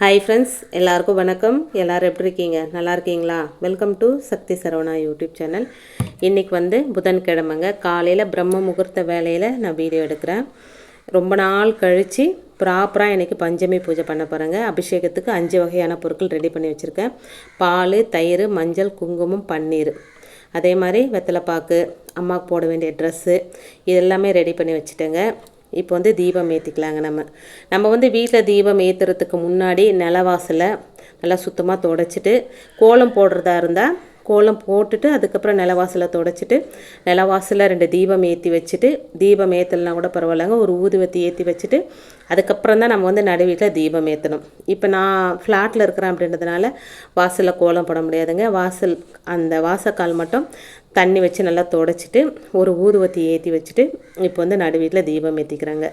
Hi friends எல்லாருக்கும் வணக்கம். எல்லாரும் எப்படி இருக்கீங்க? நல்லா இருக்கீங்களா? Welcome to Sakthi Saravana YouTube channel இன்றைக்கி வந்து புதன்கிழமைங்க. காலையில் பிரம்ம முகூர்த்த வேலையில் நான் வீடியோ எடுக்கிறேன். ரொம்ப நாள் கழித்து ப்ராப்பராக எனக்கு பஞ்சமி பூஜை பண்ண போகிறேங்க அபிஷேகத்துக்கு அஞ்சு வகையான பொருட்கள் ரெடி பண்ணி வச்சுருக்கேன். பால் தயிர் மஞ்சள் குங்குமம் பன்னீர். அதே மாதிரி வெத்தலைப்பாக்கு அம்மாவுக்கு போட வேண்டிய ட்ரெஸ்ஸு இது எல்லாமே ரெடி பண்ணி வச்சுட்டேங்க. இப்போ வந்து தீபம் ஏற்றிக்கலாங்க நம்ம. நம்ம வந்து வீட்டில் தீபம் ஏற்றுறதுக்கு முன்னாடி நிலவாசலை நல்லா சுத்தமாக துடைச்சிட்டு கோலம் போடுறதா இருந்தால் கோலம் போட்டுட்டு அதுக்கப்புறம் நிலவாசலை தொடச்சிட்டு நிலவாசலில் ரெண்டு தீபம் ஏற்றி வச்சுட்டு தீபம் ஏற்றலைனா கூட பரவாயில்லைங்க. ஒரு ஊதுவத்தி ஏற்றி வச்சுட்டு அதுக்கப்புறம் தான் நம்ம வந்து நடு வீட்டில் தீபம் ஏற்றணும் இப்போ நான் ஃப்ளாட்டில் இருக்கிறேன் அப்படின்றதுனால வாசலில் கோலம் போட முடியாதுங்க. வாசல் அந்த வாசக்கால் மட்டும் தண்ணி வச்சு நல்லா தொடச்சிட்டு ஒரு ஊதுவத்தி ஏற்றி வச்சுட்டு இப்போ வந்து நடு வீட்டில் தீபம் ஏற்றிக்கிறாங்க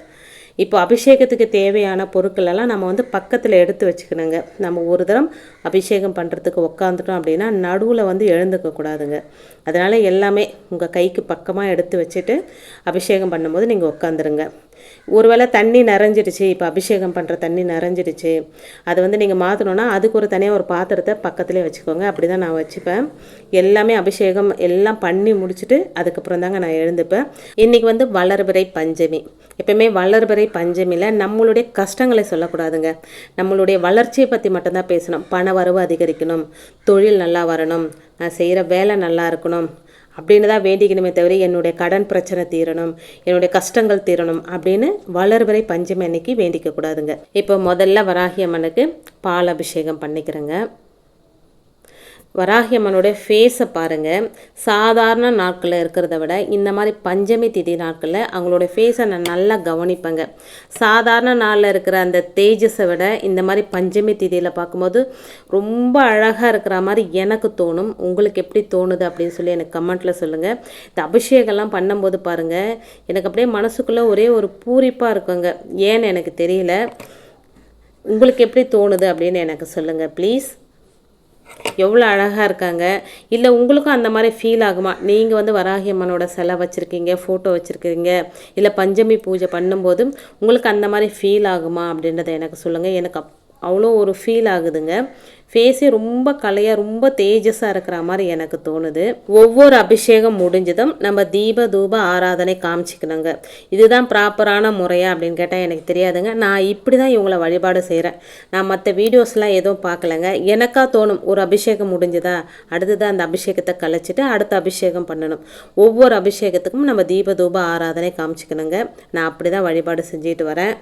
இப்போ அபிஷேகத்துக்கு தேவையான பொருட்கள் எல்லாம் நம்ம வந்து பக்கத்தில் எடுத்து வச்சுக்கணுங்க. நம்ம ஒரு தரம் அபிஷேகம் பண்ணுறதுக்கு உக்காந்துட்டோம் அப்படின்னா நடுவில் வந்து எழுந்துக்க கூடாதுங்க. அதனால் எல்லாமே உங்கள் கைக்கு பக்கமாக எடுத்து வச்சுட்டு அபிஷேகம் பண்ணும்போது நீங்கள் உட்காந்துருங்க ஒருவேளை தண்ணி நிறைஞ்சிடுச்சு இப்போ அபிஷேகம் பண்ணுற தண்ணி நிறைஞ்சிடுச்சு அதை வந்து நீங்கள் மாற்றணுன்னா அதுக்கு ஒரு தனியாக ஒரு பாத்திரத்தை பக்கத்துலேயே வச்சுக்கோங்க. அப்படி தான் நான் வச்சுப்பேன். எல்லாமே அபிஷேகம் எல்லாம் பண்ணி முடிச்சுட்டு அதுக்கப்புறம் தாங்க நான் எழுந்துப்பேன். இன்றைக்கி வந்து வளர்பிறை பஞ்சமி. எப்பயுமே வளர்பிறை பஞ்சமியில் நம்மளுடைய கஷ்டங்களை சொல்லக்கூடாதுங்க. நம்மளுடைய வளர்ச்சியை பற்றி மட்டும்தான் பேசணும். பண வரவு அதிகரிக்கணும். தொழில் நல்லா வரணும். நான் செய்கிற வேலை நல்லா இருக்கணும். அப்படின்னு தான் வேண்டிக்கணுமே தவிர என்னுடைய கடன் பிரச்சனை தீரணும் என்னுடைய கஷ்டங்கள் தீரணும் அப்படின்னு வளர்வரை பஞ்சமி அன்னைக்கு வேண்டிக்க கூடாதுங்க. இப்போ முதல்ல வராகி அம்மனுக்கு பால் அபிஷேகம் பண்ணிக்கிறேங்க. வராகி அம்மனுடைய ஃபேஸை பாருங்கள் சாதாரண நாட்களில் இருக்கிறத விட இந்த மாதிரி பஞ்சமி திதி நாட்களில் அவங்களுடைய ஃபேஸை நான் நல்லா கவனிப்பேங்க. சாதாரண நாளில் இருக்கிற அந்த தேஜஸை விட இந்த மாதிரி பஞ்சமி திதியில் பார்க்கும்போது ரொம்ப அழகாக இருக்கிற மாதிரி எனக்கு தோணும். உங்களுக்கு எப்படி தோணுது அப்படின்னு சொல்லி எனக்கு கமெண்ட்டில் சொல்லுங்கள் இந்த அபிஷேகம்லாம் பண்ணும்போது பாருங்கள் எனக்கு அப்படியே மனசுக்குள்ளே ஒரே ஒரு பூரிப்பாக இருக்குங்க. ஏன்னு எனக்கு தெரியல. உங்களுக்கு எப்படி தோணுது அப்படின்னு எனக்கு சொல்லுங்கள் ப்ளீஸ் எவ்வளோ அழகாக இருக்காங்க. இல்லை உங்களுக்கும் அந்த மாதிரி ஃபீல் ஆகுமா? நீங்கள் வந்து வராகி அம்மனோட சிலை வச்சுருக்கீங்க ஃபோட்டோ வச்சுருக்கீங்க இல்லை பஞ்சமி பூஜை பண்ணும்போது உங்களுக்கு அந்த மாதிரி ஃபீல் ஆகுமா அப்படின்றத எனக்கு சொல்லுங்கள் எனக்கு அப் அவ்வளோ ஒரு ஃபீல் ஆகுதுங்க. ஃபேஸே ரொம்ப கலையாக ரொம்ப தேஜஸாக இருக்கிற மாதிரி எனக்கு தோணுது. ஒவ்வொரு அபிஷேகம் முடிஞ்சதும் நம்ம தீப தூப ஆராதனை காமிச்சிக்கணுங்க. இதுதான் ப்ராப்பரான முறையா அப்படின்னு கேட்டால் எனக்கு தெரியாதுங்க. நான் இப்படி தான் இவங்களை வழிபாடு செய்கிறேன் நான் மற்ற வீடியோஸ்லாம் எதுவும் பார்க்கலங்க. எனக்காக தோணும் ஒரு அபிஷேகம் முடிஞ்சதா அடுத்ததான் அந்த அபிஷேகத்தை கழிச்சிட்டு அடுத்த அபிஷேகம் பண்ணணும். ஒவ்வொரு அபிஷேகத்துக்கும் நம்ம தீப தூப ஆராதனை காமிச்சிக்கணுங்க. நான் அப்படி தான் வழிபாடு செஞ்சுட்டு வரேன்.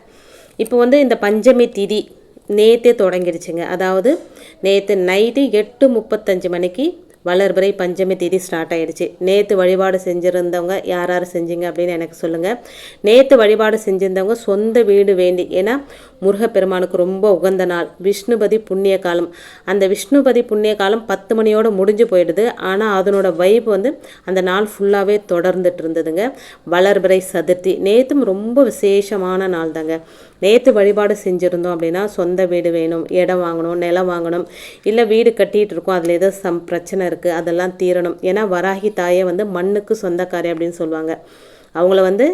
இப்போ வந்து இந்த பஞ்சமி திதி நேற்றே தொடங்கிடுச்சுங்க. அதாவது நேற்று நைட்டு எட்டு முப்பத்தஞ்சு மணிக்கு வளர்பிறை பஞ்சமி தேதி ஸ்டார்ட் ஆகிடுச்சு நேற்று வழிபாடு செஞ்சுருந்தவங்க யார் யார் செஞ்சீங்க அப்படின்னு எனக்கு சொல்லுங்கள் நேற்று வழிபாடு செஞ்சுருந்தவங்க சொந்த வீடு வேண்டி ஏன்னா முருகப்பெருமானுக்கு ரொம்ப உகந்த நாள் விஷ்ணுபதி புண்ணிய காலம். அந்த விஷ்ணுபதி புண்ணிய காலம் பத்து மணியோடு முடிஞ்சு போயிடுது. ஆனால் அதனோட வைப் வந்து அந்த நாள் ஃபுல்லாகவே தொடர்ந்துட்டு இருந்ததுங்க. வளர்பிறை சதுர்த்தி நேற்றும் ரொம்ப விசேஷமான நாள் தாங்க நேற்று வழிபாடு செஞ்சுருந்தோம் அப்படின்னா சொந்த வீடு வேணும் இடம் வாங்கணும் நிலம் வாங்கணும் இல்லை வீடு கட்டிகிட்டு இருக்கோம் அதில் ஏதோ சம் பிரச்சனை இருக்குது அதெல்லாம் தீரணும். ஏன்னா வராகி தாயே வந்து மண்ணுக்கு சொந்தக்காரி அப்படின்னு சொல்லுவாங்க. அவங்கள வந்து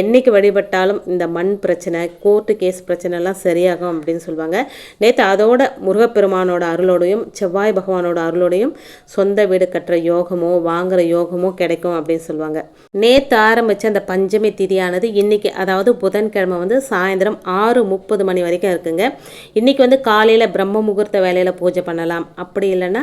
என்றைக்கு வழிபட்டாலும் இந்த மண் பிரச்சனை கோர்ட்டு கேஸ் பிரச்சனைலாம் சரியாகும் அப்படின்னு சொல்லுவாங்க. நேற்று அதோட முருகப்பெருமானோட அருளோடையும் செவ்வாய் பகவானோட அருளோடையும் சொந்த வீடு கட்டுற யோகமோ வாங்குகிற யோகமோ கிடைக்கும் அப்படின்னு சொல்லுவாங்க. நேற்று ஆரம்பித்த அந்த பஞ்சமி திதியானது இன்றைக்கி அதாவது புதன்கிழமை வந்து சாயந்தரம் ஆறு முப்பது மணி வரைக்கும் இருக்குங்க. இன்றைக்கி வந்து காலையில் பிரம்ம முகூர்த்த வேலையில் பூஜை பண்ணலாம். அப்படி இல்லைன்னா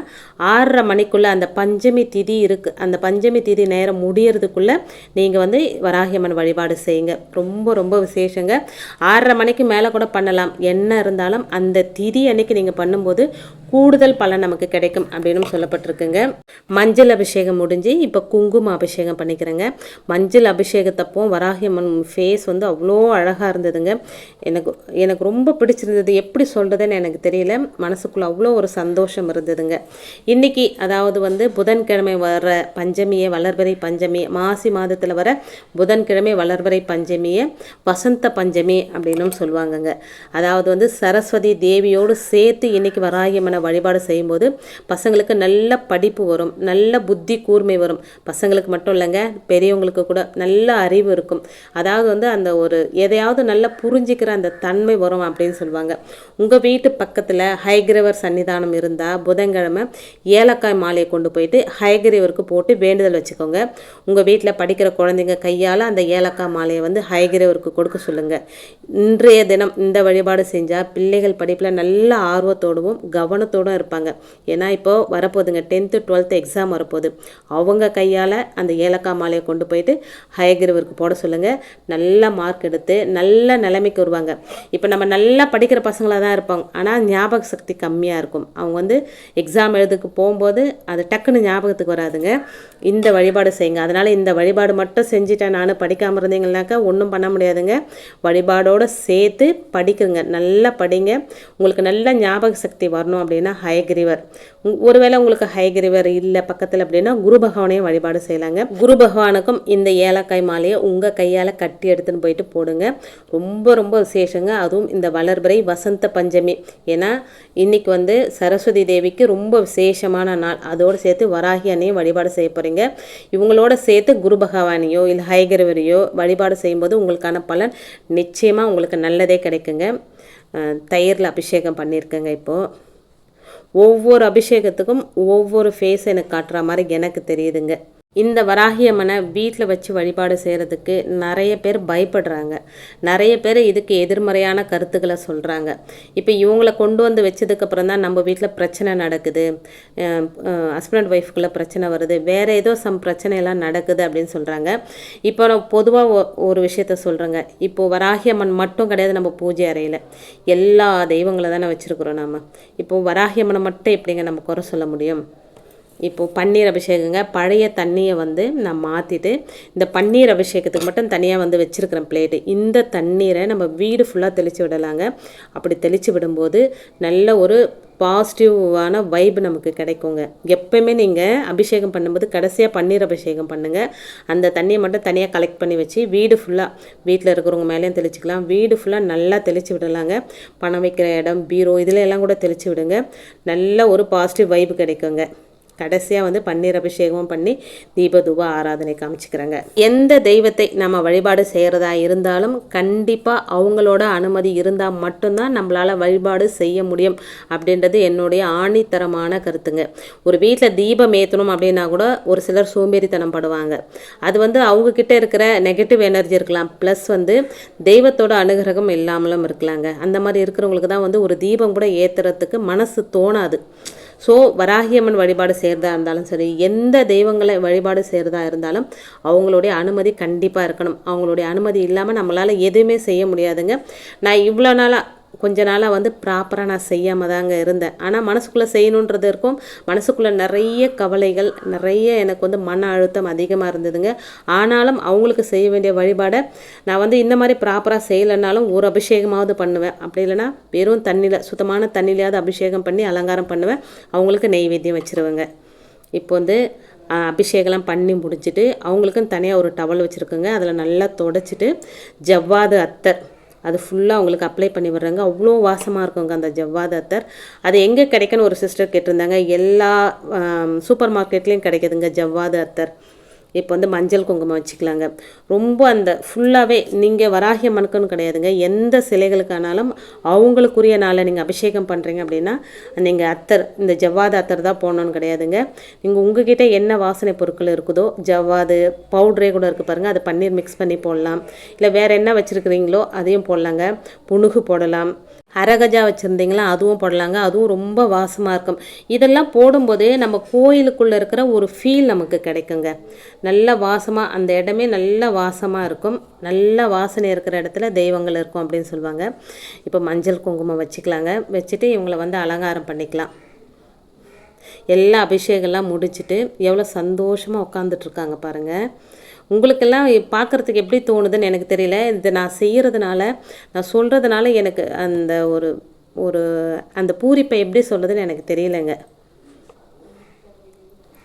ஆறரை மணிக்குள்ளே அந்த பஞ்சமி திதி இருக்குது அந்த பஞ்சமி திதி நேரம் முடியறதுக்குள்ளே நீங்கள் வந்து வராகியம்மன் வழிபாடு செய்யுங்க. ரொம்ப ரொம்ப விசேஷங்க. ஆறரை மணிக்கு மேலே கூட பண்ணலாம். என்ன இருந்தாலும் அந்த திதி அன்னைக்கு நீங்கள் பண்ணும்போது கூடுதல் பலன் நமக்கு கிடைக்கும் அப்படின்னு சொல்லப்பட்டிருக்குங்க. மஞ்சள் அபிஷேகம் முடிஞ்சு இப்போ குங்கும அபிஷேகம் பண்ணிக்கிறேங்க. மஞ்சள் அபிஷேகத்தப்போ வராகியம்மன் ஃபேஸ் வந்து அவ்வளோ அழகாக இருந்ததுங்க. எனக்கு எனக்கு ரொம்ப பிடிச்சிருந்தது. எப்படி சொல்கிறதுன்னு எனக்கு தெரியல. மனசுக்குள்ளே அவ்வளோ ஒரு சந்தோஷம் இருந்ததுங்க. இன்றைக்கி அதாவது வந்து புதன்கிழமை வர பஞ்சமியை வளர்வரை பஞ்சமி மாசி மாதத்தில் வர புதன்கிழமை வளர்வரை பஞ்சமியை வசந்த பஞ்சமி அப்படின்னும் சொல்லுவாங்கங்க. அதாவது வந்து சரஸ்வதி தேவியோடு சேர்த்து இன்னைக்கு வராகியம்மனை பகவானை வழிபாடு செய்யும்போது பசங்களுக்கு நல்ல படிப்பு வரும் நல்ல புத்தி கூர்மை வரும். பசங்களுக்கு மட்டும் இல்லைங்க பெரியவங்களுக்கு கூட நல்ல அறிவு இருக்கும். அதாவது வந்து அந்த ஒரு எதையாவது நல்லா புரிஞ்சிக்கிற அந்த தன்மை வரும் அப்படின்னு சொல்லுவாங்க. உங்கள் வீட்டு பக்கத்தில் ஹைகிரவர் சன்னிதானம் இருந்தால் புதன்கிழமை ஏலக்காய் மாலையை கொண்டு போயிட்டு ஹைகிரவருக்கு போட்டு வேண்டுதல் வச்சுக்கோங்க. உங்கள் வீட்டில் படிக்கிற குழந்தைங்க கையால் அந்த ஏலக்காய் மாலையை வந்து ஹைகிரவருக்கு கொடுக்க சொல்லுங்கள் இன்றைய தினம் இந்த வழிபாடு செஞ்சால் பிள்ளைகள் படிப்பில் நல்ல ஆர்வத்தோடவும் கவனம் ஆர்வத்தோடு இருப்பாங்க. ஏன்னா இப்போ வரப்போகுதுங்க டென்த்து டுவெல்த்து எக்ஸாம் வரப்போகுது. அவங்க கையால் அந்த ஏலக்காய் மாலையை கொண்டு போயிட்டு ஹயகிரவருக்கு போட சொல்லுங்கள் நல்ல மார்க் எடுத்து நல்ல நிலைமைக்கு வருவாங்க. இப்போ நம்ம நல்லா படிக்கிற பசங்களாக தான் இருப்பாங்க ஆனால் ஞாபக சக்தி கம்மியாக இருக்கும். அவங்க வந்து எக்ஸாம் எழுதுக்கு போகும்போது அது டக்குன்னு ஞாபகத்துக்கு வராதுங்க. இந்த வழிபாடு செய்யுங்க. அதனால் இந்த வழிபாடு மட்டும் செஞ்சுட்டேன். நான் படிக்காமல் இருந்தீங்கன்னாக்கா ஒன்றும் பண்ண முடியாதுங்க. வழிபாடோடு சேர்த்து படிக்குங்க. நல்லா படிங்க. உங்களுக்கு நல்ல ஞாபக சக்தி வரணும் அப்படின்னா ஹயகிரிவர் ஒருவேளை உங்களுக்கு ஹயகிரிவர் இல்லை பக்கத்தில் அப்படின்னா குரு பகவானையும் வழிபாடு செய்யலாங்க. குரு பகவானுக்கும் இந்த ஏலக்காய் மாலையை உங்கள் கையால் கட்டி எடுத்துன்னு போயிட்டு போடுங்க. ரொம்ப ரொம்ப விசேஷங்க. அதுவும் இந்த வளர்பிறை வசந்த பஞ்சமி. ஏன்னா இன்னைக்கு வந்து சரஸ்வதி தேவிக்கு ரொம்ப விசேஷமான நாள். அதோடு சேர்த்து வராகி அன்னையும் வழிபாடு செய்ய போகிறீங்க இவங்களோட சேர்த்து குரு பகவானையோ இல்லை ஹயகிரவரையோ வழிபாடு செய்யும்போது உங்களுக்கான பலன் நிச்சயமாக உங்களுக்கு நல்லதே கிடைக்குங்க. தயிரில் அபிஷேகம் பண்ணியிருக்கேங்க இப்போது ஒவ்வொரு அபிஷேகத்துக்கும் ஒவ்வொரு ஃபேஸ் எனக்கு காட்டுற மாதிரி எனக்கு தெரியுதுங்க. இந்த வராகி அம்மனை வீட்டில் வச்சு வழிபாடு செய்கிறதுக்கு நிறைய பேர் பயப்படுறாங்க. நிறைய பேர் இதுக்கு எதிர்மறையான கருத்துக்களை சொல்கிறாங்க இப்போ இவங்களை கொண்டு வந்து வச்சதுக்கப்புறம் தான் நம்ம வீட்டில் பிரச்சனை நடக்குது. ஹஸ்பண்ட் ஒய்ஃப்குள்ளே பிரச்சனை வருது. வேறு ஏதோ சம் பிரச்சனையெல்லாம் நடக்குது அப்படின்னு சொல்கிறாங்க இப்போ நான் பொதுவாக ஒரு விஷயத்த சொல்கிறேங்க இப்போது வராகி அம்மன் மட்டும் கிடையாது நம்ம பூஜை அறையில். எல்லா தெய்வங்களை தானே வச்சுருக்குறோம் நம்ம இப்போது வராகியம்மனை மட்டும் எப்படிங்க நம்ம குறை சொல்ல முடியும்? இப்போது பன்னீர் அபிஷேகங்க. பழைய தண்ணியை வந்து நான் மாற்றிட்டு இந்த பன்னீர் அபிஷேகத்துக்கு மட்டும் தனியாக வந்து வச்சுருக்கிறேன் பிளேட்டு இந்த தண்ணீரை நம்ம வீடு ஃபுல்லாக தெளித்து விடலாங்க. அப்படி தெளித்து விடும்போது நல்ல ஒரு பாசிட்டிவான வைப் நமக்கு கிடைக்குங்க. எப்பயுமே நீங்கள் அபிஷேகம் பண்ணும்போது கடைசியாக பன்னீர் அபிஷேகம் பண்ணுங்கள் அந்த தண்ணியை மட்டும் தனியாக கலெக்ட் பண்ணி வச்சு வீடு ஃபுல்லாக வீட்டில் இருக்கிறவங்க மேலேயும் தெளிச்சிக்கலாம். வீடு ஃபுல்லாக நல்லா தெளித்து விடலாங்க. பணம் வைக்கிற இடம் பீரோ இதில் எல்லாம் கூட தெளித்து விடுங்க. நல்ல ஒரு பாசிட்டிவ் வைப் கிடைக்குங்க. கடைசியாக வந்து பன்னீர் அபிஷேகமும் பண்ணி தீபதூப ஆராதனை காமிச்சுக்கிறாங்க. எந்த தெய்வத்தை நம்ம வழிபாடு செய்கிறதா இருந்தாலும் கண்டிப்பாக அவங்களோட அனுமதி இருந்தால் மட்டும்தான் நம்மளால் வழிபாடு செய்ய முடியும் அப்படின்றது என்னுடைய ஆணித்தரமான கருத்துங்க. ஒரு வீட்டில் தீபம் ஏற்றணும் அப்படின்னா கூட ஒரு சிலர் சோம்பேறித்தனம் படுவாங்க. அது வந்து அவங்க கிட்ட இருக்கிற நெகட்டிவ் எனர்ஜி இருக்கலாம். ப்ளஸ் வந்து தெய்வத்தோட அனுகிரகம் இல்லாமலும் இருக்கலாங்க. அந்த மாதிரி இருக்கிறவங்களுக்கு தான் வந்து ஒரு தீபம் கூட ஏற்றுறதுக்கு மனசு தோணாது. ஸோ வராகியம்மன் வழிபாடு செய்கிறதா இருந்தாலும் சரி எந்த தெய்வங்களை வழிபாடு செய்கிறதா இருந்தாலும் அவங்களுடைய அனுமதி கண்டிப்பாக இருக்கணும். அவங்களுடைய அனுமதி இல்லாமல் நம்மளால் எதுவுமே செய்ய முடியாதுங்க. நான் இவ்வளோ நாளாக கொஞ்ச நாளாக வந்து ப்ராப்பராக நான் செய்யாமல் தாங்க இருந்தேன். ஆனால் மனசுக்குள்ளே செய்யணுன்றது இருக்கும். மனசுக்குள்ளே நிறைய கவலைகள் நிறைய எனக்கு வந்து மன அழுத்தம் அதிகமாக இருந்ததுங்க. ஆனாலும் அவங்களுக்கு செய்ய வேண்டிய வழிபாடை நான் வந்து இந்த மாதிரி ப்ராப்பராக செய்யலைனாலும் ஒரு அபிஷேகமாவது பண்ணுவேன். அப்படி இல்லைன்னா வெறும் தண்ணியில் சுத்தமான தண்ணியிலையாவது அபிஷேகம் பண்ணி அலங்காரம் பண்ணுவேன். அவங்களுக்கு நெய்வேத்தியம் வச்சுருவேங்க. இப்போ வந்து அபிஷேகம்லாம் பண்ணி முடிச்சிட்டு அவங்களுக்கும் தனியாக ஒரு டவல் வச்சுருக்குங்க. அதில் நல்லா தொடச்சிட்டு ஜவ்வாது அத்தர் அது ஃபுல்லாக அவங்களுக்கு அப்ளை பண்ணி விடுறாங்க. அவ்வளோ வாசமாக இருக்குங்க அந்த ஜவ்வாதத்தர் அது எங்கே கிடைக்குன்னு ஒரு சிஸ்டர் கேட்டிருந்தாங்க. எல்லா சூப்பர் மார்க்கெட்லேயும் கிடைக்குதுங்க ஜவ்வாது அத்தர். இப்போ வந்து மஞ்சள் குங்குமம் வச்சுக்கலாங்க. ரொம்ப அந்த ஃபுல்லாகவே நீங்கள் வராகிய மனுக்குன்னு கிடையாதுங்க. எந்த சிலைகளுக்கானாலும் அவங்களுக்குரிய நாளை நீங்கள் அபிஷேகம் பண்ணுறீங்க அப்படின்னா நீங்கள் அத்தர் இந்த ஜவ்வாது அத்தர் தான் போகணுன்னு கிடையாதுங்க. நீங்கள் உங்ககிட்ட என்ன வாசனை பொருட்கள் இருக்குதோ ஜவ்வாது பவுட்ரே கூட இருக்குது பாருங்கள் அதை பன்னீர் மிக்ஸ் பண்ணி போடலாம். இல்லை வேறு என்ன வச்சுருக்கிறீங்களோ அதையும் போடலாங்க. புணுகு போடலாம். அரகஜா வச்சுருந்தீங்களா? அதுவும் போடலாங்க. அதுவும் ரொம்ப வாசமாக இருக்கும். இதெல்லாம் போடும்போதே நம்ம கோயிலுக்குள்ளே இருக்கிற ஒரு ஃபீல் நமக்கு கிடைக்குங்க. நல்ல வாசமாக அந்த இடமே நல்ல வாசமாக இருக்கும். நல்ல வாசனை இருக்கிற இடத்துல தெய்வங்கள் இருக்கும் அப்படின்னு சொல்லுவாங்க. இப்போ மஞ்சள் குங்குமம் வச்சுக்கலாங்க. வச்சுட்டு இவங்களை வந்து அலங்காரம் பண்ணிக்கலாம். எல்லா அபிஷேகம்லாம் முடிச்சுட்டு எவ்வளோ சந்தோஷமாக உட்காந்துட்ருக்காங்க பாருங்கள் உங்களுக்கெல்லாம் பார்க்குறதுக்கு எப்படி தோணுதுன்னு எனக்கு தெரியல. இது நான் செய்கிறதுனால நான் சொல்கிறதுனால எனக்கு அந்த ஒரு ஒரு அந்த பூரிப்பை எப்படி சொல்கிறதுன்னு எனக்கு தெரியலைங்க.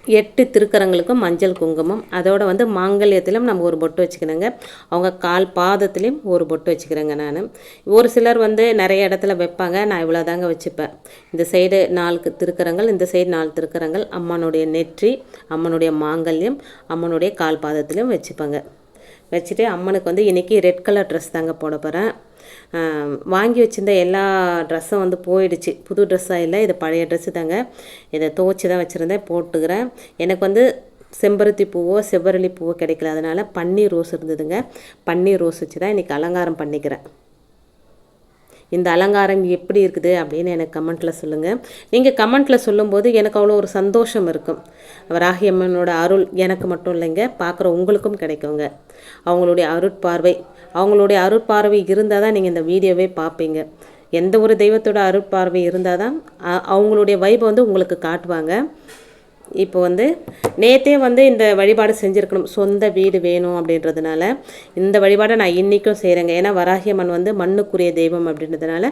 எட்டு திருக்கரங்களுக்கும் மஞ்சள் குங்குமம். அதோடு வந்து மாங்கல்யத்திலும் நம்ம ஒரு பொட்டு வச்சுக்கணுங்க. அவங்க கால் பாதத்துலேயும் ஒரு பொட்டு வச்சுக்கிறேங்க நான். ஒரு சிலர் வந்து நிறைய இடத்துல வைப்பாங்க. நான் இவ்வளோ தாங்க வச்சுப்பேன். இந்த சைடு நாலு திருக்கரங்கள் இந்த சைடு நாலு திருக்கரங்கள். அம்மனுடைய நெற்றி அம்மனுடைய மாங்கல்யம் அம்மனுடைய கால் பாதத்துலேயும் வச்சுப்பேங்க. வச்சுட்டு அம்மனுக்கு வந்து இன்றைக்கி ரெட் கலர் ட்ரெஸ் தாங்க போட போகிறேன் வாங்கி வச்சுருந்த எல்லா ட்ரெஸ்ஸும் வந்து போயிடுச்சு. புது ட்ரெஸ்ஸாக இல்லை இது பழைய ட்ரெஸ்ஸு தாங்க. இதை துவச்சி தான் வச்சுருந்தேன் போட்டுக்கிறேன். எனக்கு வந்து செம்பருத்தி பூவோ செவ்வரளி பூவோ கிடைக்கல. அதனால் பன்னீர் ரோஸ் இருந்ததுங்க. பன்னீர் ரோஸ் வச்சு தான் இன்றைக்கி அலங்காரம் பண்ணிக்கிறேன். இந்த அலங்காரம் எப்படி இருக்குது அப்படின்னு எனக்கு கமெண்ட்டில் சொல்லுங்கள் நீங்கள் கமெண்ட்டில் சொல்லும்போது எனக்கு அவ்வளோ ஒரு சந்தோஷம் இருக்கும். வராகி அம்மனோட அருள் எனக்கு மட்டும் இல்லைங்க பார்க்குற உங்களுக்கும் கிடைக்குங்க. அவங்களுடைய அருட்பார்வை அவங்களுடைய அருட்பார்வை இருந்தால் தான் நீங்கள் இந்த வீடியோவே பார்ப்பீங்க எந்த ஒரு தெய்வத்தோட அருட்பார்வை இருந்தால் தான் அவங்களுடைய வைபை வந்து உங்களுக்கு காட்டுவாங்க. இப்போ வந்து நேற்றே வந்து இந்த வழிபாடு செஞ்சுருக்கணும். சொந்த வீடு வேணும் அப்படின்றதுனால இந்த வழிபாடை நான் இன்றைக்கும் செய்கிறேங்க ஏன்னா வராகியம்மன் வந்து மண்ணுக்குரிய தெய்வம் அப்படின்றதுனால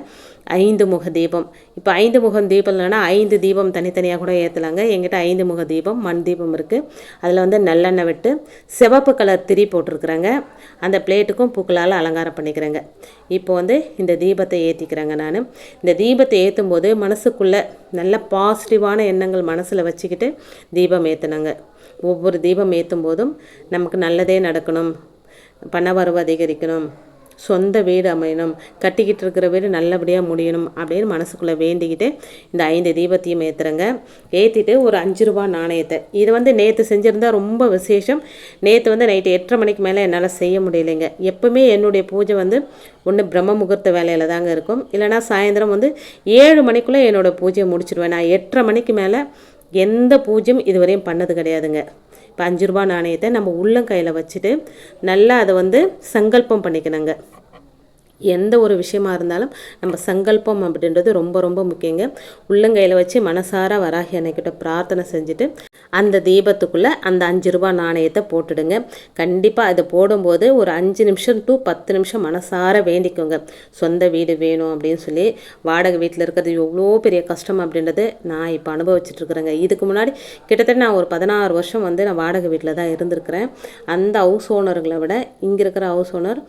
ஐந்து முக தீபம். இப்போ ஐந்து முகம் தீபம் இல்லைன்னா ஐந்து தீபம் தனித்தனியாக கூட ஏற்றலாங்க எங்கிட்ட ஐந்து முக தீபம் மண் தீபம் இருக்குது அதில் வந்து நல்லெண்ணெய் விட்டு சிவப்பு கலர் திரி போட்டிருக்குறாங்க. அந்த பிளேட்டுக்கும் பூக்களால் அலங்காரம் பண்ணிக்கிறேங்க. இப்போ வந்து இந்த தீபத்தை ஏற்றிக்கிறேங்க நான். இந்த தீபத்தை ஏற்றும் போது மனசுக்குள்ளே நல்ல பாசிட்டிவான எண்ணங்கள் மனசில் வச்சுக்கிட்டு தீபம் ஏற்றினாங்க ஒவ்வொரு தீபம் ஏற்றும் போதும் நமக்கு நல்லதே நடக்கணும். பண வரவு அதிகரிக்கணும். சொந்த வீடு அமையணும். கட்டிக்கிட்டு இருக்கிற வீடு நல்லபடியாக முடியணும் அப்படின்னு மனசுக்குள்ளே வேண்டிக்கிட்டு இந்த ஐந்து தீபத்தையும் ஏற்றுறங்க ஏற்றிட்டு ஒரு அஞ்சு ரூபா நாணயத்தை. இது வந்து நேற்று செஞ்சுருந்தா ரொம்ப விசேஷம். நேற்று வந்து நைட்டு எட்டரை மணிக்கு மேலே என்னால் செய்ய முடியலைங்க. எப்போவுமே என்னுடைய பூஜை வந்து ஒன்று பிரம்ம முகூர்த்த வேலையில் தாங்க இருக்கும். இல்லைனா சாயந்தரம் வந்து ஏழு மணிக்குள்ளே என்னோடய பூஜையை முடிச்சிடுவேன் நான் எட்டரை மணிக்கு மேலே எந்த பூஜையும் இதுவரையும் பண்ணது கிடையாதுங்க. இப்போ அஞ்சு ரூபா நாணயத்தை நம்ம உள்ளங்கையில் வச்சுட்டு நல்லா அதை வந்து சங்கல்பம் பண்ணிக்கணுங்க. எந்த ஒரு விஷயமா இருந்தாலும் நம்ம சங்கல்பம் அப்படின்றது ரொம்ப ரொம்ப முக்கியங்க. உள்ளங்கையில் வச்சு மனசார வராகி அன்னைக்கிட்ட பிரார்த்தனை செஞ்சுட்டு அந்த தீபத்துக்குள்ளே அந்த அஞ்சு ரூபா நாணயத்தை போட்டுடுங்க. கண்டிப்பாக அதை போடும்போது ஒரு அஞ்சு நிமிஷம் டு பத்து நிமிஷம் மனசார வேண்டிக்கோங்க. சொந்த வீடு வேணும் அப்படின்னு சொல்லி வாடகை வீட்டில் இருக்கிறது எவ்வளோ பெரிய கஷ்டம் அப்படின்றது நான் இப்போ அனுபவிச்சுட்ருக்குறேங்க இதுக்கு முன்னாடி கிட்டத்தட்ட நான் ஒரு பதினாறு வருஷம் வந்து நான் வாடகை வீட்டில் தான் இருந்திருக்கிறேன். அந்த ஹவுஸ் ஓனர்களை விட இங்கே இருக்கிற ஹவுஸ் ஓனர்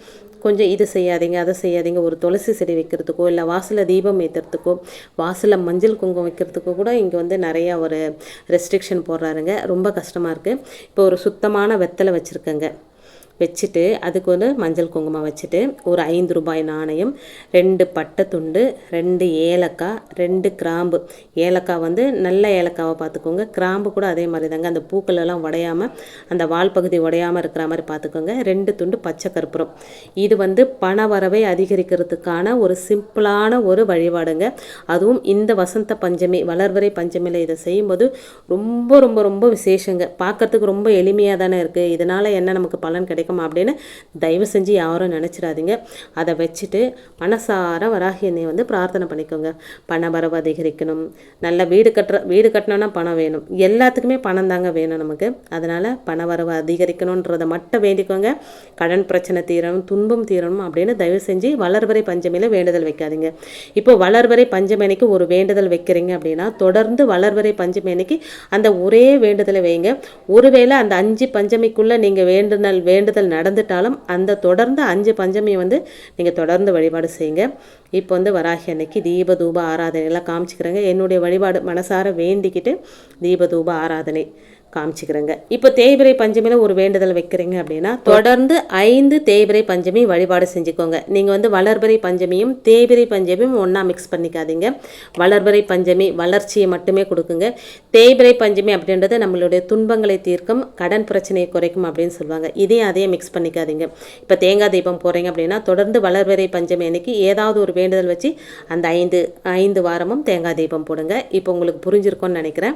கொஞ்சம் இது செய்யாதீங்க அதை செய்யாதீங்க. ஒரு துளசி செடி வைக்கிறதுக்கோ இல்லை வாசலில் தீபம் ஏற்றுறதுக்கோ வாசலில் மஞ்சள் குங்குமம் வைக்கிறதுக்கோ கூட இங்கே வந்து நிறையா ஒரு ரெஸ்ட்ரிக்ஷன் போடுறாருங்க. ரொம்ப கஷ்டமாக இருக்குது இப்போ ஒரு சுத்தமான வெத்தலை வச்சுருக்கேங்க. வச்சுட்டு அதுக்கு வந்து மஞ்சள் குங்குமம் வச்சுட்டு ஒரு ஐந்து ரூபாய் நாணயம் ரெண்டு பட்டை துண்டு ரெண்டு ஏலக்காய் ரெண்டு கிராம்பு. ஏலக்காய் வந்து நல்ல ஏலக்காவை பார்த்துக்கோங்க. கிராம்பு கூட அதே மாதிரி தாங்க. அந்த பூக்களெல்லாம் உடையாமல் அந்த வால் பகுதி உடையாமல் இருக்கிற மாதிரி பார்த்துக்கோங்க. ரெண்டு துண்டு பச்சை கற்பூரம். இது வந்து பண வரவை அதிகரிக்கிறதுக்கான ஒரு சிம்பிளான ஒரு வழிபாடுங்க. அதுவும் இந்த வசந்த பஞ்சமி வளர்வரை பஞ்சமியில் இதை செய்யும்போது ரொம்ப ரொம்ப ரொம்ப விசேஷங்க. பார்க்கறதுக்கு ரொம்ப எளிமையாக தானே இருக்குது இதனால் என்ன நமக்கு பலன் கிடைக்கும் கிடைக்கும் அப்படின்னு தயவு செஞ்சு யாரும் நினச்சிடாதீங்க. அதை வச்சுட்டு மனசார வராகி வந்து பிரார்த்தனை பண்ணிக்கோங்க. பண வரவு அதிகரிக்கணும். நல்ல வீடு கட்டுற வீடு கட்டணும்னா பணம் வேணும். எல்லாத்துக்குமே பணம் தாங்க வேணும் நமக்கு. அதனால் பண வரவு அதிகரிக்கணுன்றதை மட்டும் வேண்டிக்கோங்க. கடன் பிரச்சனை தீரணும் துன்பம் தீரணும் அப்படின்னு தயவு செஞ்சு வளர்வரை பஞ்சமியில் வேண்டுதல் வைக்காதீங்க. இப்போ வளர்வரை பஞ்சமேனிக்கு ஒரு வேண்டுதல் வைக்கிறீங்க அப்படின்னா தொடர்ந்து வளர்வரை பஞ்சமேனிக்கு அந்த ஒரே வேண்டுதலை வைங்க. ஒருவேளை அந்த அஞ்சு பஞ்சமிக்குள்ளே நீங்கள் வேண்டுதல் வேண்டுதல் வேண்டுதல் நடந்துட்டாலும் அந்த தொடர்ந்து அஞ்சு பஞ்சமியை வந்து நீங்கள் தொடர்ந்து வழிபாடு செய்யுங்க. இப்போ வந்து வராகி அன்னைக்கு தீப தூப ஆராதனைலாம் காமிச்சிக்கிறேங்க. என்னுடைய வழிபாடு மனசார வேண்டிக்கிட்டு தீப தூப ஆராதனை. காமிச்சிக்கிறேங்க. இப்போ தேய்பிரை பஞ்சமியில் ஒரு வேண்டுதல் வைக்கிறீங்க அப்படின்னா தொடர்ந்து ஐந்து தேய்பிரை பஞ்சமி வழிபாடு செஞ்சுக்கோங்க. நீங்கள் வந்து வளர்பிறை பஞ்சமியும் தேய்பிரை பஞ்சமியும் ஒன்றா மிக்ஸ் பண்ணிக்காதீங்க. வளர்பிறை பஞ்சமி வளர்ச்சியை மட்டுமே கொடுக்குங்க. தேய்பிரை பஞ்சமி அப்படின்றது நம்மளுடைய துன்பங்களை தீர்க்கும் கடன் பிரச்சனையை குறைக்கும் அப்படின்னு சொல்லுவாங்க. இதையும் அதையும் மிக்ஸ் பண்ணிக்காதீங்க. இப்போ தேங்காய் தீபம் போகிறீங்க அப்படின்னா தொடர்ந்து வளர்பிறை பஞ்சமி அன்னைக்கு ஏதாவது ஒரு வேண்டுதல் வச்சு அந்த ஐந்து ஐந்து வாரமும் தேங்காய் தீபம் போடுங்க. இப்போ உங்களுக்கு புரிஞ்சிருக்கோன்னு நினைக்கிறேன்.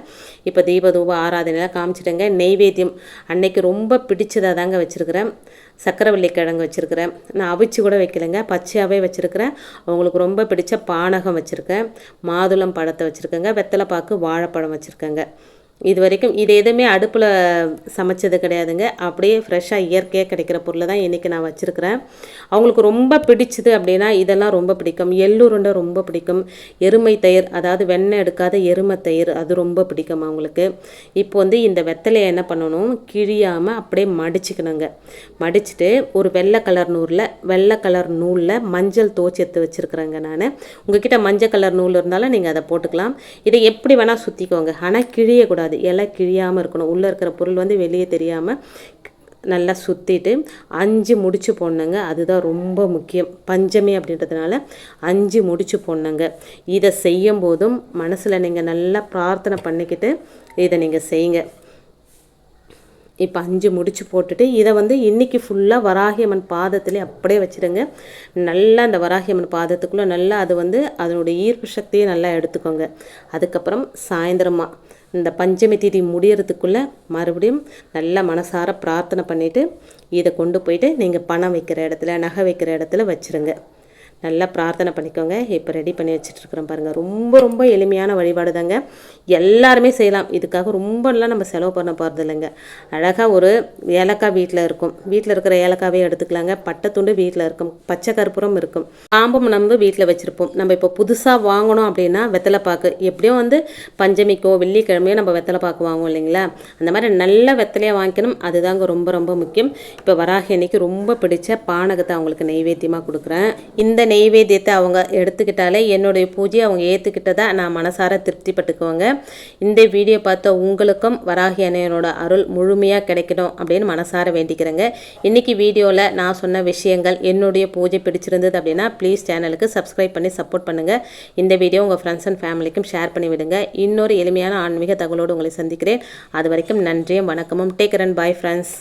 இப்போ தீப தூப ஆராதனைலாம் காமிச்சிட்டேங்க. நெய்வேத்தியம். அன்னைக்கு ரொம்ப பிடிச்சதாக தாங்க வச்சுருக்கிறேன். சக்கரவள்ளி கிழங்கு வச்சுருக்கிறேன். நான் அவிச்சு கூட வைக்கலைங்க. பச்சையாகவே வச்சுருக்கிறேன். அவங்களுக்கு ரொம்ப பிடிச்ச பானகம் வச்சுருக்கேன். மாதுளம் பழத்தை வச்சுருக்கேங்க. வெத்தலை பாக்கு வாழைப்பழம் வச்சுருக்கேங்க. இது வரைக்கும் இது எதுவுமே அடுப்பில் சமைச்சது கிடையாதுங்க. அப்படியே ஃப்ரெஷ்ஷாக இயற்கையாக கிடைக்கிற பொருளை தான் இன்றைக்கி நான் வச்சுருக்கிறேன். அவங்களுக்கு ரொம்ப பிடிச்சது அப்படின்னா இதெல்லாம் ரொம்ப பிடிக்கும். எள்ளுருண்டை ரொம்ப பிடிக்கும். எருமை தயிர் அதாவது வெண்ணெய் எடுக்காத எருமை தயிர் அது ரொம்ப பிடிக்கும் அவங்களுக்கு. இப்போ வந்து இந்த வெத்தலையை என்ன பண்ணணும்? கிழியாமல் அப்படியே மடிச்சுக்கணுங்க. மடிச்சுட்டு ஒரு வெள்ளை கலர் நூலில் வெள்ளை கலர் நூலில் மஞ்சள் தோச்சி எடுத்து வச்சுருக்குறேங்க நான். உங்ககிட்ட மஞ்சள் கலர் நூல் இருந்தாலும் நீங்கள் அதை போட்டுக்கலாம். இதை எப்படி வேணால் சுற்றிக்கோங்க ஆனால் கிழியக்கூடாது. இலை கிழியாமல் இருக்கணும். உள்ளே இருக்கிற பொருள் வந்து வெளியே தெரியாமல் நல்லா சுற்றிட்டு அஞ்சு முடிச்சு போடணுங்க. அதுதான் ரொம்ப முக்கியம். பஞ்சமி அப்படின்றதுனால அஞ்சு முடிச்சு போடணுங்க. இதை செய்யும் போதும் மனசில் நீங்கள் நல்லா பிரார்த்தனை பண்ணிக்கிட்டு இதை நீங்கள் செய்யுங்க. இப்போ அஞ்சு முடிச்சு போட்டுட்டு இதை வந்து இன்றைக்கி ஃபுல்லாக வராகியம்மன் பாதத்திலே அப்படியே வச்சுடுங்க நல்லா அந்த வராகியம்மன் பாதத்துக்குள்ளே நல்லா அது வந்து அதனுடைய ஈர்ப்பு சக்தியை நல்லா எடுத்துக்கோங்க. அதுக்கப்புறம் சாயந்தரமாக இந்த பஞ்சமி திதி முடியறதுக்குள்ளே மறுபடியும் நல்லா மனசார பிரார்த்தனை பண்ணிவிட்டு இதை கொண்டு போயிட்டு நீங்கள் பணம் வைக்கிற இடத்துல நகை வைக்கிற இடத்துல வச்சுருங்க. நல்லா பிரார்த்தனை பண்ணிக்கோங்க. இப்போ ரெடி பண்ணி வச்சுட்ருக்குறோம் பாருங்கள் ரொம்ப ரொம்ப எளிமையான வழிபாடு தாங்க எல்லாருமே செய்யலாம். இதுக்காக ரொம்பலாம் நம்ம செலவு பண்ண போகிறது இல்லைங்க அழகாக ஒரு ஏலக்காய் வீட்டில் இருக்கும். வீட்டில் இருக்கிற ஏலக்காவே எடுத்துக்கலாங்க. பட்டைத்துண்டு வீட்டில் இருக்கும். பச்சை கற்பூரம் இருக்கும். பாம்பும் நம்ம வீட்டில் வச்சுருப்போம். நம்ம இப்போ புதுசாக வாங்கணும் அப்படின்னா வெத்தலைப்பாக்கு. எப்படியும் வந்து பஞ்சமிக்கோ வெள்ளிக்கிழமையோ நம்ம வெத்தலைப்பாக்கு வாங்குவோம் இல்லைங்களா? அந்த மாதிரி நல்ல வெத்தலையாக வாங்கிக்கணும். அதுதாங்க ரொம்ப ரொம்ப முக்கியம். இப்போ வராக அன்னைக்கு ரொம்ப பிடிச்ச பானகத்தை அவங்களுக்கு நெய்வேத்தியமாக கொடுக்குறேன். இந்த நெய்வேத்தியத்தை அவங்க எடுத்துக்கிட்டாலே என்னுடைய பூஜையை அவங்க ஏற்றுக்கிட்டதை நான் மனசார திருப்திப்பட்டுக்குவாங்க. இந்த வீடியோ பார்த்த உங்களுக்கும் வராகி அன்னையனோட அருள் முழுமையாக கிடைக்கணும் அப்படின்னு மனசார வேண்டிக்கிறேங்க. இன்றைக்கி வீடியோவில் நான் சொன்ன விஷயங்கள் என்னுடைய பூஜை பிடிச்சிருந்தது அப்படின்னா ப்ளீஸ் சேனலுக்கு சப்ஸ்கிரைப் பண்ணி சப்போர்ட் பண்ணுங்கள் இந்த வீடியோ உங்கள் ஃப்ரெண்ட்ஸ் அண்ட் ஃபேமிலிக்கும் ஷேர் பண்ணி விடுங்க. இன்னொரு எளிமையான ஆன்மீக தகவலோடு உங்களை சந்திக்கிறேன். அது வரைக்கும் நன்றியும் வணக்கமும். Take run bye friends